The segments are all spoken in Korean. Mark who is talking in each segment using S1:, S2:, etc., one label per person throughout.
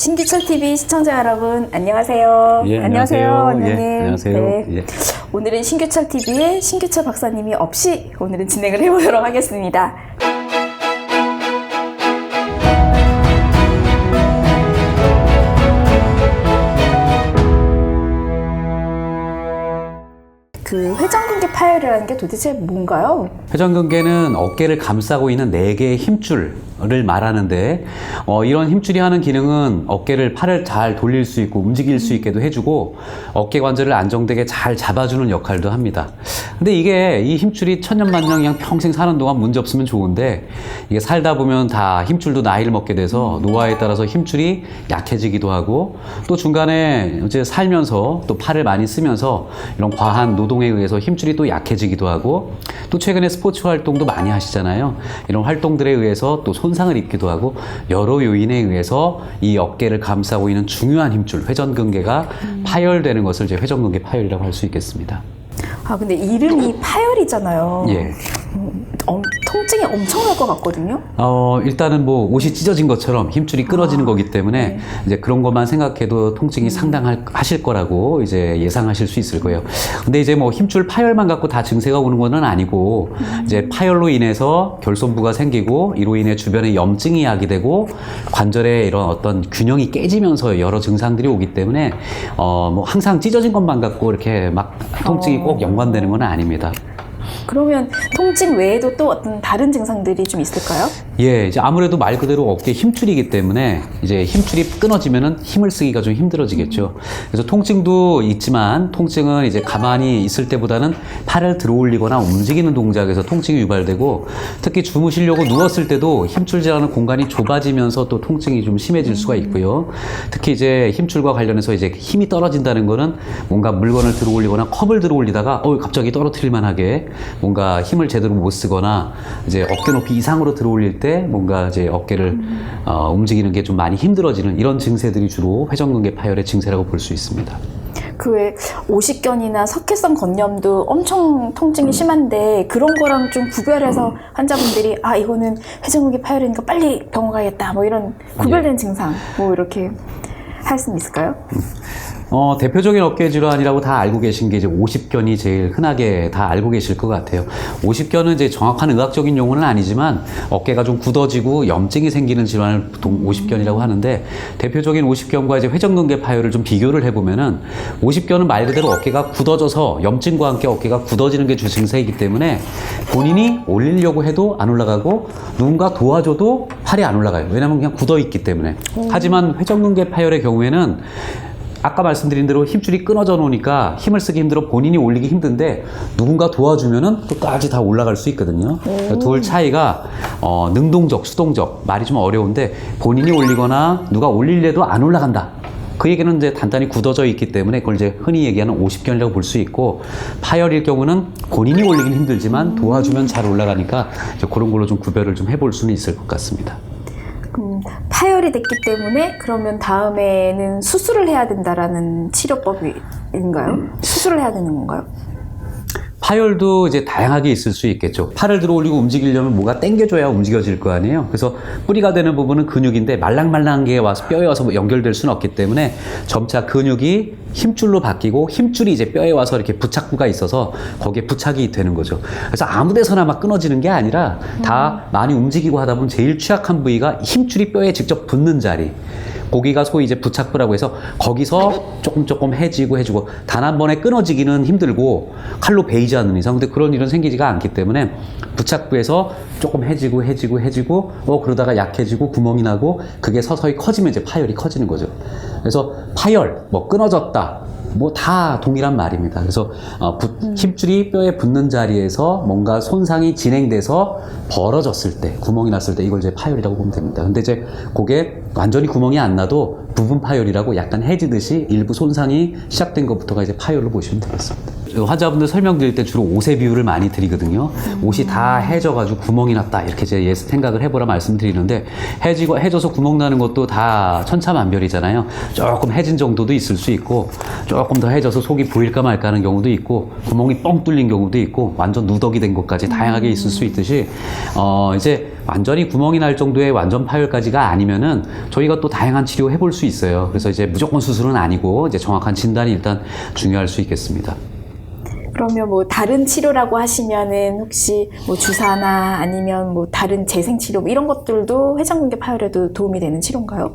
S1: 신기철 TV 시청자 여러분 안녕하세요.
S2: 예,
S1: 안녕하세요,
S2: 안녕하세요.
S1: 원장님.
S2: 예, 안녕하세요.
S1: 네.
S2: 예.
S1: 오늘은 신규철 TV의 신규철 박사님이 없이 오늘은 진행을 해보도록 하겠습니다. 그 회전근개 파열이라는 게 도대체 뭔가요?
S2: 회전근개는 어깨를 감싸고 있는 네 개의 힘줄을 말하는데 어, 이런 힘줄이 하는 기능은 어깨를 팔을 잘 돌릴 수 있고 움직일 수 있게도 해주고 어깨 관절을 안정되게 잘 잡아주는 역할도 합니다. 근데 이게 이 힘줄이 천년만년 그냥 평생 사는 동안 문제 없으면 좋은데 이게 살다 보면 다 힘줄도 나이를 먹게 돼서 노화에 따라서 힘줄이 약해지기도 하고 또 중간에 이제 살면서 또 팔을 많이 쓰면서 이런 과한 노동 에 의해서 힘줄이 또 약해지기도 하고 또 최근에 스포츠 활동도 많이 하시잖아요. 이런 활동들에 의해서 또 손상을 입기도 하고 여러 요인에 의해서 이 어깨를 감싸고 있는 중요한 힘줄 회전근개가 파열되는 것을 이제 회전근개 파열이라고 할 수 있겠습니다.
S1: 아 근데 이름이 파열이잖아요.
S2: 예.
S1: 엄- 통증이 엄청날 것 같거든요.
S2: 어, 일단은 뭐 옷이 찢어진 것처럼 힘줄이 끊어지는 거기 때문에 이제 그런 것만 생각해도 통증이 상당하실 거라고 이제 예상하실 수 있을 거예요. 근데 이제 뭐 힘줄 파열만 갖고 다 증세가 오는 거는 아니고 이제 파열로 인해서 결손부가 생기고 이로 인해 주변에 염증이 야기 되고 관절에 이런 어떤 균형이 깨지면서 여러 증상들이 오기 때문에 어, 뭐 항상 찢어진 것만 갖고 이렇게 막 통증이
S1: 어.
S2: 꼭 연관되는 건 아닙니다.
S1: 그러면 통증 외에도 또 어떤 다른 증상들이 좀 있을까요?
S2: 예, 이제 아무래도 말 그대로 어깨 힘줄이기 때문에 이제 힘줄이 끊어지면은 힘을 쓰기가 좀 힘들어지겠죠. 그래서 통증도 있지만 통증은 이제 가만히 있을 때보다는 팔을 들어 올리거나 움직이는 동작에서 통증이 유발되고 특히 주무시려고 누웠을 때도 힘줄질하는 공간이 좁아지면서 또 통증이 좀 심해질 수가 있고요. 특히 이제 힘줄과 관련해서 이제 힘이 떨어진다는 거는 뭔가 물건을 들어 올리거나 컵을 들어 올리다가 어 갑자기 떨어뜨릴 만하게 뭔가 힘을 제대로 못 쓰거나 이제 어깨 높이 이상으로 들어 올릴 때 뭔가 이제 어깨를 어, 움직이는 게 좀 많이 힘들어지는 이런 증세들이 주로 회전근개 파열의 증세라고 볼 수 있습니다.
S1: 그 외 오십견이나 석회성 건염도 엄청 통증이 심한데 그런 거랑 좀 구별해서 환자분들이 아 이거는 회전근개 파열이니까 빨리 병원 가야겠다 뭐 이런 구별된 증상 뭐 이렇게 할 수는 있을까요?
S2: 어, 대표적인 어깨 질환이라고 다 알고 계신 게 이제 50견이 제일 흔하게 다 알고 계실 것 같아요. 50견은 이제 정확한 의학적인 용어는 아니지만 어깨가 좀 굳어지고 염증이 생기는 질환을 보통 50견이라고 하는데 대표적인 50견과 이제 회전근개 파열을 좀 비교를 해보면은 50견은 말 그대로 어깨가 굳어져서 염증과 함께 어깨가 굳어지는 게 주 증세이기 때문에 본인이 올리려고 해도 안 올라가고 누군가 도와줘도 팔이 안 올라가요. 왜냐하면 그냥 굳어 있기 때문에. 하지만 회전근개 파열의 경우에는 아까 말씀드린 대로 힘줄이 끊어져 놓으니까 힘을 쓰기 힘들어 본인이 올리기 힘든데 누군가 도와주면은 끝까지 다 올라갈 수 있거든요. 그러니까 둘 차이가 어, 능동적, 수동적 말이 좀 어려운데 본인이 올리거나 누가 올릴래도 안 올라간다. 그 얘기는 이제 단단히 굳어져 있기 때문에 그걸 이제 흔히 얘기하는 50견이라고 볼 수 있고 파열일 경우는 본인이 올리긴 힘들지만 도와주면 잘 올라가니까 이제 그런 걸로 좀 구별을 좀 해볼 수는 있을 것 같습니다.
S1: 음, 파열이 됐기 때문에 그러면 다음에는 수술을 해야 된다라는 치료법인가요? 수술을 해야 되는 건가요?
S2: 파열도 이제 다양하게 있을 수 있겠죠. 팔을 들어 올리고 움직이려면 뭐가 당겨줘야 움직여질 거 아니에요. 그래서 뿌리가 되는 부분은 근육인데 말랑말랑한 게 와서 뼈에 와서 뭐 연결될 수는 없기 때문에 점차 근육이 힘줄로 바뀌고 힘줄이 이제 뼈에 와서 이렇게 부착부가 있어서 거기에 부착이 되는 거죠. 그래서 아무 데서나 막 끊어지는 게 아니라 다 많이 움직이고 하다 보면 제일 취약한 부위가 힘줄이 뼈에 직접 붙는 자리. 고기가 소위 이제 부착부라고 해서 거기서 조금 조금 해지고 해주고 단 한 번에 끊어지기는 힘들고 칼로 베이지 않는 이상 근데 그런 일은 생기지가 않기 때문에 부착부에서 조금 해지고 해지고 해지고 어 그러다가 약해지고 구멍이 나고 그게 서서히 커지면 이제 파열이 커지는 거죠. 그래서 파열 뭐 끊어졌다 뭐다 동일한 말입니다. 그래서 어, 부- 힘줄이 뼈에 붙는 자리에서 뭔가 손상이 진행돼서 벌어졌을 때, 구멍이 났을 때 이걸 이제 파열이라고 보면 됩니다. 근데 이제 그게 완전히 구멍이 안 나도 부분 파열이라고 약간 해지듯이 일부 손상이 시작된 것부터가 이제 파열로 보시면 되겠습니다. 환자분들 설명드릴 때 주로 옷의 비율을 많이 드리거든요. 옷이 다 해져가지고 구멍이 났다 이렇게 제 예- 생각을 해보라 말씀드리는데 해지고 해져서 구멍 나는 것도 다 천차만별이잖아요. 조금 해진 정도도 있을 수 있고 조금 더 해져서 속이 보일까 말까 하는 경우도 있고 구멍이 뻥 뚫린 경우도 있고 완전 누더기 된 것까지 다양하게 있을 수 있듯이 어 이제 완전히 구멍이 날 정도의 완전 파열까지가 아니면은 저희가 또 다양한 치료 해볼 수 있어요. 그래서 이제 무조건 수술은 아니고 이제 정확한 진단이 일단 중요할 수 있겠습니다.
S1: 그러면 뭐 다른 치료라고 하시면은 혹시 뭐 주사나 아니면 뭐 다른 재생 치료 뭐 이런 것들도 회전근개 파열에도 도움이 되는 치료인가요?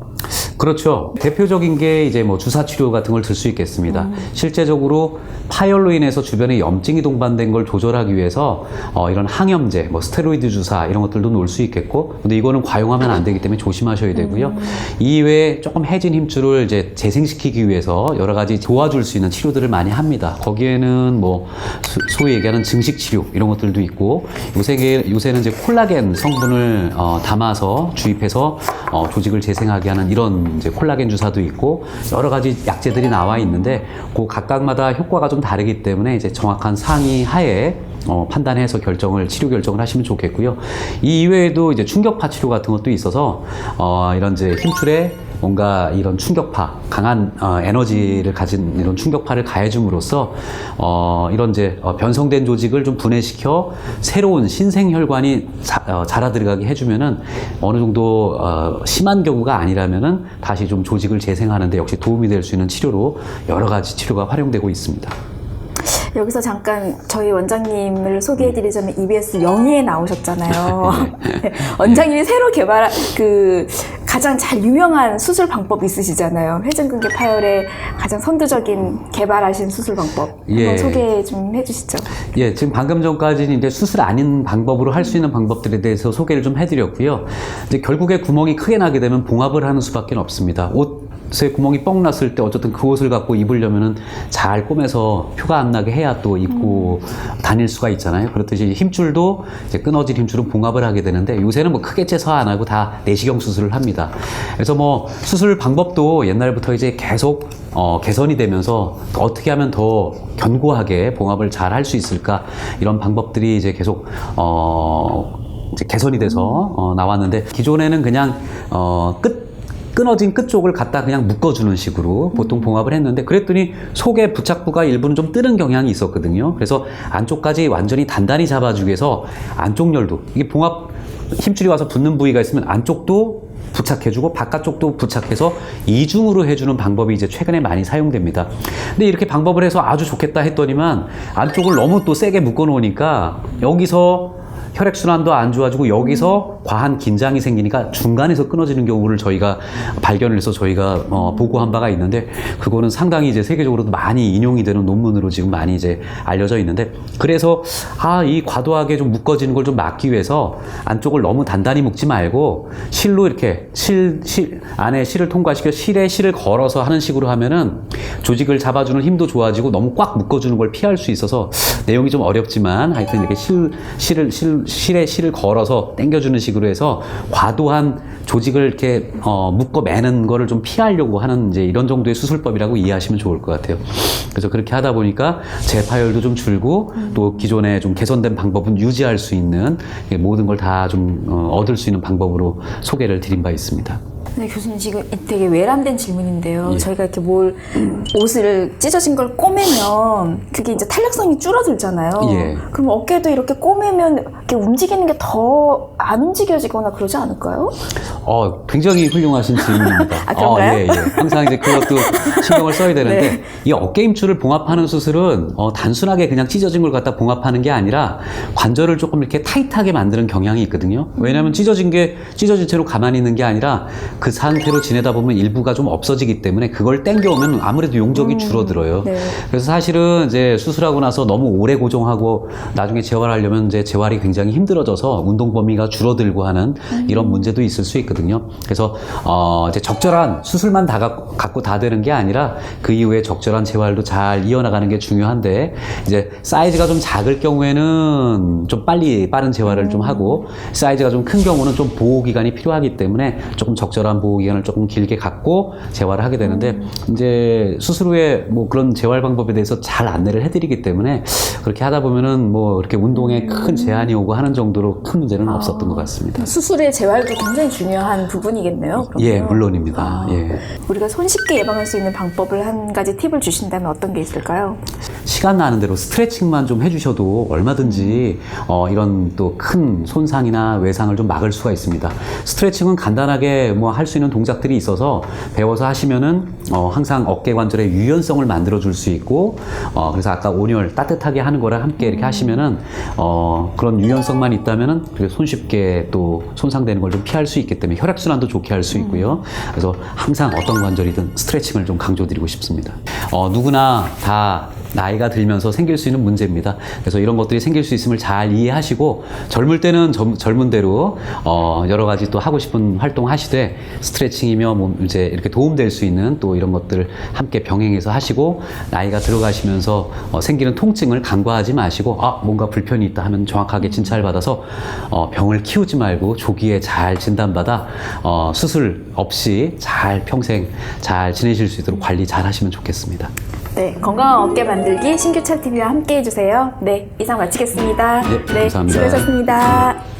S2: 그렇죠. 대표적인 게 이제 뭐 주사 치료 같은 걸 들 수 있겠습니다. 실제적으로 파열로 인해서 주변에 염증이 동반된 걸 조절하기 위해서 어, 이런 항염제, 뭐 스테로이드 주사 이런 것들도 놓을 수 있겠고, 근데 이거는 과용하면 안 되기 때문에 조심하셔야 되고요. 이외에 조금 해진 힘줄을 이제 재생시키기 위해서 여러 가지 도와줄 수 있는 치료들을 많이 합니다. 거기에는 뭐 소- 소위 얘기하는 증식 치료 이런 것들도 있고, 요새 요새는 이제 콜라겐 성분을 어, 담아서 주입해서 어, 조직을 재생하게 하는 이런 이제 콜라겐 주사도 있고 여러 가지 약제들이 나와 있는데 그 각각마다 효과가 좀 다르기 때문에 이제 정확한 상의 하에 어, 판단해서 결정을 치료 결정을 하시면 좋겠고요. 이 이외에도 이제 충격파 치료 같은 것도 있어서 어, 이런 이제 힘줄에 뭔가 이런 충격파, 강한 어, 에너지를 가진 이런 충격파를 가해줌으로써 어, 이런 이제 어, 변성된 조직을 좀 분해시켜 새로운 신생 혈관이 자, 어, 자라 들어가게 해주면은 어느 정도 어, 심한 경우가 아니라면은 다시 좀 조직을 재생하는데 역시 도움이 될 수 있는 치료로 여러 가지 치료가 활용되고 있습니다.
S1: 여기서 잠깐 저희 원장님을 소개해드리자면 EBS 영희에 나오셨잖아요. 네, 원장님이 새로 개발한 그 가장 잘 유명한 수술 방법 있으시잖아요. 회전근개 파열의 가장 선두적인 개발하신 수술 방법
S2: 예.
S1: 소개 좀 해주시죠.
S2: 예, 지금 방금 전까지는 이제 수술 아닌 방법으로 할 수 있는 방법들에 대해서 소개를 좀 해드렸고요. 이제 결국에 구멍이 크게 나게 되면 봉합을 하는 수밖에 없습니다. 옷 에 구멍이 뻥 났을 때 어쨌든 그 옷을 갖고 입으려면은 잘 꼬매서 표가 안 나게 해야 또 입고 다닐 수가 있잖아요. 그렇듯이 힘줄도 이제 끊어진 힘줄은 봉합을 하게 되는데 요새는 뭐 크게 째서 안 하고 다 내시경 수술을 합니다. 그래서 뭐 수술 방법도 옛날부터 이제 계속 어, 개선이 되면서 어떻게 하면 더 견고하게 봉합을 잘 할 수 있을까 이런 방법들이 이제 계속 어, 이제 개선이 돼서 어, 나왔는데 기존에는 그냥 어, 끝 끊어진 끝 쪽을 갖다 그냥 묶어주는 식으로 보통 봉합을 했는데 그랬더니 속에 부착부가 일부는 좀 뜨는 경향이 있었거든요. 그래서 안쪽까지 완전히 단단히 잡아주기 위해서 안쪽 열도 이게 봉합 힘줄이 와서 붙는 부위가 있으면 안쪽도 부착해주고 바깥쪽도 부착해서 이중으로 해주는 방법이 이제 최근에 많이 사용됩니다. 근데 이렇게 방법을 해서 아주 좋겠다 했더니만 안쪽을 너무 또 세게 묶어 놓으니까 여기서 혈액순환도 안 좋아지고 여기서 과한 긴장이 생기니까 중간에서 끊어지는 경우를 저희가 발견을 해서 저희가 어, 보고한 바가 있는데 그거는 상당히 이제 세계적으로도 많이 인용이 되는 논문으로 지금 많이 이제 알려져 있는데 그래서 아 이 과도하게 좀 묶어지는 걸 좀 막기 위해서 안쪽을 너무 단단히 묶지 말고 실로 이렇게 실, 실 안에 실을 통과시켜 실에 실을 걸어서 하는 식으로 하면은 조직을 잡아주는 힘도 좋아지고 너무 꽉 묶어주는 걸 피할 수 있어서 내용이 좀 어렵지만 하여튼 이렇게 실, 실을, 실, 실에 실을 걸어서 당겨주는 식으로 해서 과도한 조직을 이렇게 어, 묶어 매는 거를 좀 피하려고 하는 이제 이런 정도의 수술법이라고 이해하시면 좋을 것 같아요. 그래서 그렇게 하다 보니까 재파열도 좀 줄고 또 기존에 좀 개선된 방법은 유지할 수 있는 예, 모든 걸 다좀 어, 얻을 수 있는 방법으로 소개를 드린 바 있습니다.
S1: 네, 교수님 지금 되게 외람된 질문인데요.
S2: 예.
S1: 저희가 이렇게 뭘 옷을 찢어진 걸 꼬매면 그게 이제 탄력성이 줄어들잖아요.
S2: 예.
S1: 그럼 어깨도 이렇게 꼬매면 이렇게 움직이는 게 더 안 움직여지거나 그러지 않을까요?
S2: 어, 굉장히 훌륭하신 질문입니다.
S1: 아, 그런가요?
S2: 어, 예, 예. 항상 이제 그것도 신경을 써야 되는데,
S1: 네.
S2: 이 어깨 힘줄을 봉합하는 수술은, 어, 단순하게 그냥 찢어진 걸 갖다 봉합하는 게 아니라, 관절을 조금 이렇게 타이트하게 만드는 경향이 있거든요. 왜냐하면 찢어진 게, 찢어진 채로 가만히 있는 게 아니라, 그 상태로 지내다 보면 일부가 좀 없어지기 때문에, 그걸 땡겨오면 아무래도 용적이 줄어들어요.
S1: 네.
S2: 그래서 사실은 이제 수술하고 나서 너무 오래 고정하고 나중에 재활하려면 이제 재활이 굉장히 힘들어져서 운동 범위가 줄어들고 하는 이런 문제도 있을 수 있거든요. 그래서 어 이제 적절한 수술만 다 갖고, 갖고 다 되는 게 아니라 그 이후에 적절한 재활도 잘 이어나가는 게 중요한데 이제 사이즈가 좀 작을 경우에는 좀 빨리 빠른 재활을 좀 하고 사이즈가 좀 큰 경우는 좀 보호 기간이 필요하기 때문에 조금 적절한 질환 보호 기간을 조금 길게 갖고 재활을 하게 되는데
S1: 음.
S2: 이제 수술 후에 뭐 그런 재활 방법에 대해서 잘 안내를 해드리기 때문에 그렇게 하다 보면은 뭐 이렇게 운동에
S1: 음.
S2: 큰 제한이 오고 하는 정도로 큰 문제는
S1: 아.
S2: 없었던 것 같습니다.
S1: 수술의 재활도 굉장히 중요한 부분이겠네요. 그러면.
S2: 예, 물론입니다.
S1: 아.
S2: 예.
S1: 우리가 손쉽게 예방할 수 있는 방법을 한 가지 팁을 주신다면 어떤 게 있을까요?
S2: 시간 나는 대로 스트레칭만 좀 해주셔도 얼마든지 어, 이런 또 큰 손상이나 외상을 좀 막을 수가 있습니다. 스트레칭은 간단하게 뭐할 수 있는 동작들이 있어서 배워서 하시면은 어, 항상 어깨 관절의 유연성을 만들어 줄 수 있고 어, 그래서 아까 온열 따뜻하게 하는 거랑 함께 이렇게 하시면은 어, 그런 유연성만 있다면은 그게 손쉽게 또 손상되는 걸 좀 피할 수 있기 때문에 혈액 순환도 좋게 할 수 있고요. 그래서 항상 어떤 관절이든 스트레칭을 좀 강조드리고 싶습니다. 어, 누구나 다 나이가 들면서 생길 수 있는 문제입니다. 그래서 이런 것들이 생길 수 있음을 잘 이해하시고 젊을 때는 젊, 젊은 대로 어, 여러 가지 또 하고 싶은 활동 하시되 스트레칭이며 뭐 이제 이렇게 도움될 수 있는 또 이런 것들 함께 병행해서 하시고 나이가 들어가시면서 어, 생기는 통증을 간과하지 마시고 아 뭔가 불편이 있다 하면 정확하게 진찰 받아서 어, 병을 키우지 말고 조기에 잘 진단받아 어, 수술 없이 잘 평생 잘 지내실 수 있도록 관리 잘 하시면 좋겠습니다.
S1: 네, 건강한 어깨 만들기 신규철 TV와 함께 해주세요. 네, 이상 마치겠습니다.
S2: 네, 감사합니다.
S1: 수고하셨습니다.